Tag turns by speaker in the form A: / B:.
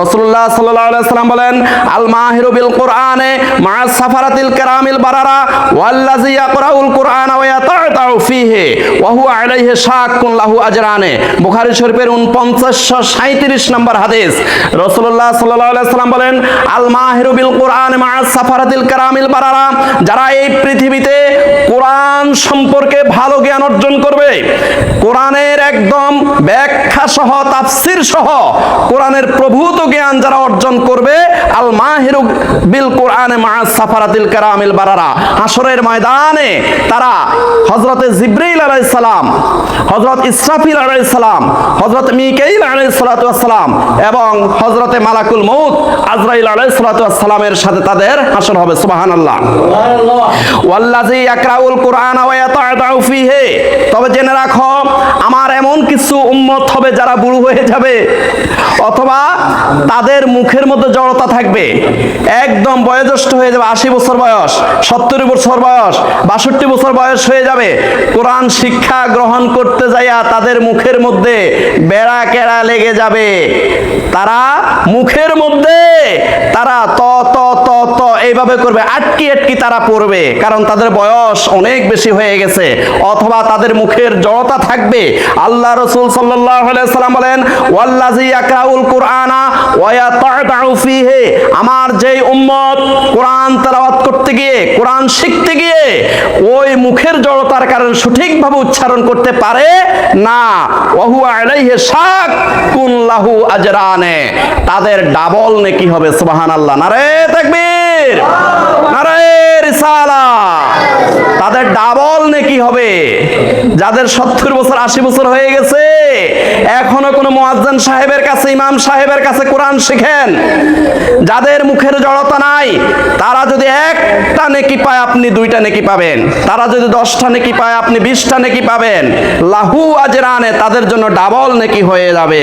A: রসুল্লাহ সাল্লাম বলেন আল মাহিরু বিল কোরআনে মা সাফারাতিল কেরামিল বারারা ওয়াল্লাজি ইয়াকরাউল কোরআন ওয়া ইয়াতাউ ফিহি, ওয়া হুয়া আলাইহি শাক্কুন লাহু আজরানে। বুখারী শরীফের 4937 নম্বর হাদিস, রাসূলুল্লাহ সাল্লাল্লাহু আলাইহি বলেন আল মাহিরু বিল কোরআন মা সাফারাতিল কেরামিল বারারা, যারা এই পৃথিবীতে কোরআন সম্পর্কে ভালো জ্ঞান অর্জন করবে। কোরআনের একদম ব্যাখ্যা সহ, তাফসির সহ কোরআনের প্রভূত জ্ঞান যারা অর্জন করবে আল মাহিরু বিল কোরআনে মা সাফারাতিল কারামিল বারারা। আসরের ময়দানে তারা হযরতে জিবরাইল আলাইহিস সালাম, হযরত ইসরাফিল আলাইহিস সালাম, হযরত মিকাইল ওয়াসসালাম এবং হযরতে মালাকুল মউত আজরাইল ওয়াসসালামের সাথে তাদের হাসর হবে। সুবহানাল্লাহ। ওয়াল্লাযী ইয়াকরাউল কোরআন ওয়া ইয়াতাউ ফিহি। তবে জেনে রাখো, আমার এমন কিছু উম্মত হবে যারা বুড়ো হয়ে যাবে। অথবা তাদের মুখের মধ্যে জড়তা থাকবে। একদম বয়োজ্যেষ্ঠ হয়ে যাবে, আশি বছর বয়স, সত্তর বছর বয়স, বাষট্টি বছর বয়স হয়ে যাবে। কোরআন শিক্ষা গ্রহণ করতে যাইয়া তাদের মুখের মধ্যে বেড়া কেড়া লেগে যাবে। তারা মুখের মধ্যে, তারা ত ত ত ত এইভাবে করবে, আটকি আটকি তারা পড়বে, কারণ তাদের বয়স অনেক বেশি হয়ে গেছে। অথবা তাদের মুখের জড়তা থাকবে। আল্লাহ রসুল সাল্লাম বলেন আমার যেই উম্মত কোরআন তেলাওয়াত করতে গিয়ে, কোরআন শিখতে গিয়ে, ওই মুখের জড়তার কারণে সঠিকভাবে উচ্চারণ করতে পারে না। ওহু আলাইহি শাকুন লাহু আজরানে। তাদের ডাবল নেকি হবে, সুবহানাল্লাহ। নারে তাকবীর নারে রিসালা তাদের ডাবল নেকি হবে? যাদের সত্তর বছর, আশি বছর হয়ে গেছে, এখনও কোনো মোয়াজ্জান সাহেবের কাছে, ইমাম সাহেবের কাছে কোরআন শিখেন। যাদের মুখের জড়তা নাই, তারা যদি একটা নেকি পায়, আপনি দুইটা নেকি পাবেন। তারা যদি দশটা নেকি পায়, আপনি বিশটা নেকি পাবেন। লাহু আজরানে তাদের জন্য ডাবল নেকি হয়ে যাবে।